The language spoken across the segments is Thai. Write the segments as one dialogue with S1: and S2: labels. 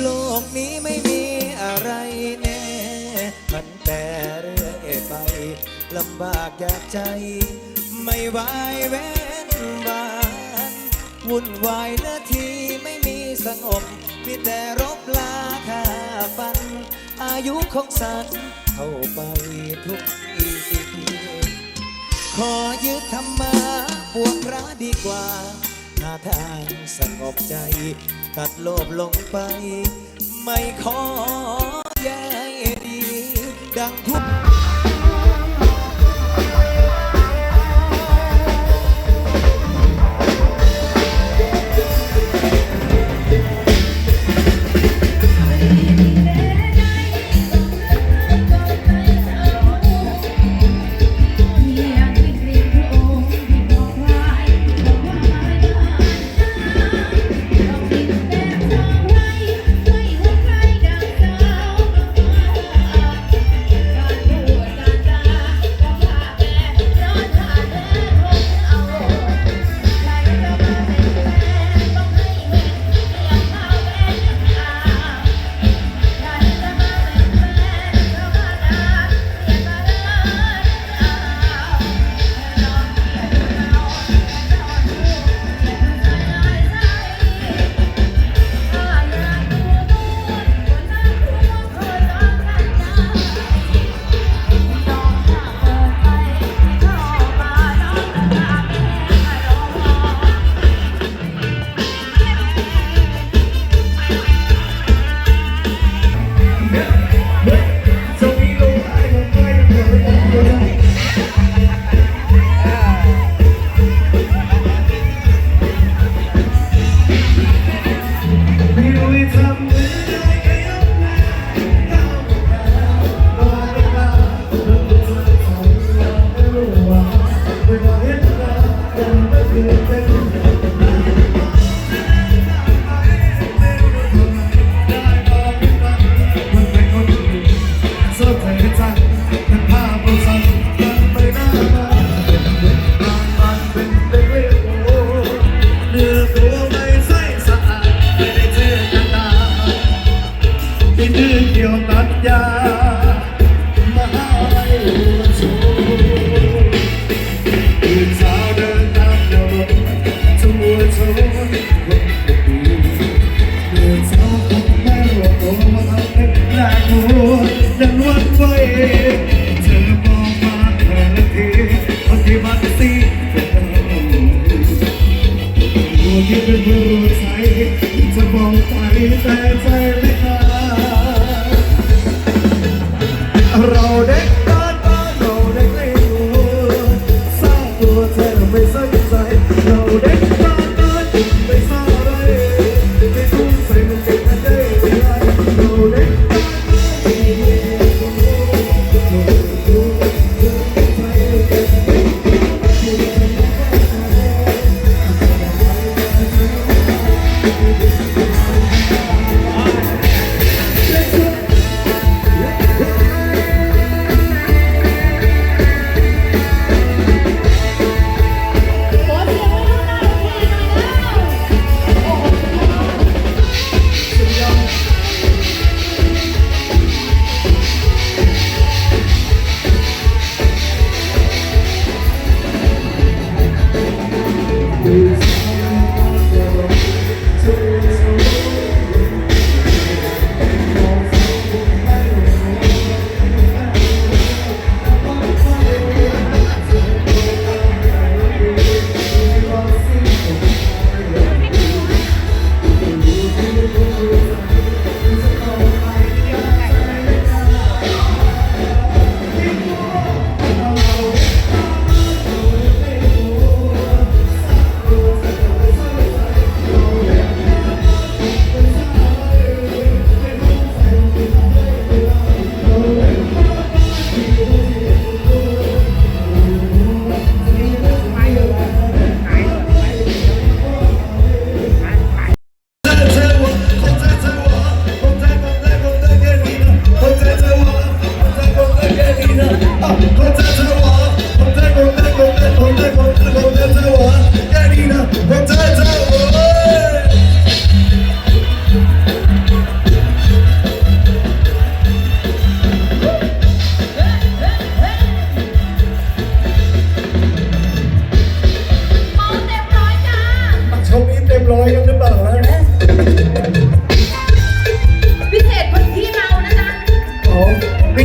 S1: โลกนี้ไม่มีอะไรแน่ มันแต่เรื่อยไปลำบากอยากใจ ไม่ไหวแว้นวานวุ่นวายนื้อทีไม่มีสงบ มีแต่รบลาค่าฟัน อายุของสัตว์เข้าไปทุกทีขอยึดธรรมะบวกพระดีกว่าหาทางสงบใจ ตัดโลภลงไป ไม่ขอ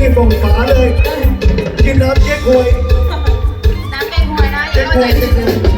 S2: รีบส่งฝาเลย กินน้ำเก๊กฮวยน้ำเก๊กฮวยนะวยเก๊กฮวย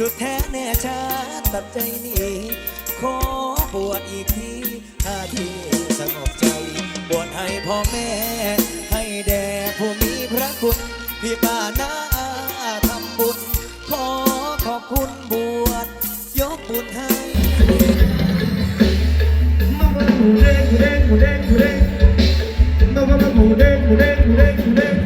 S2: สุดแท้แน่ชาตัด
S3: ใจนี้ขอบวชอีกทีหาที่สงบใจ บวชให้พ่อแม่ ให้แด่ผู้มีพระคุณ พี่ป้านาทำบุญ ขอขอบคุณบวชยกบุญให้
S1: มาบ้านหมูเด้งหมูเด้งหมูเด้งมาบ้านหมูเด้งหมูเด้งหมูเด้ง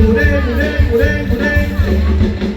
S1: Hooray, hooray, hooray, hooray.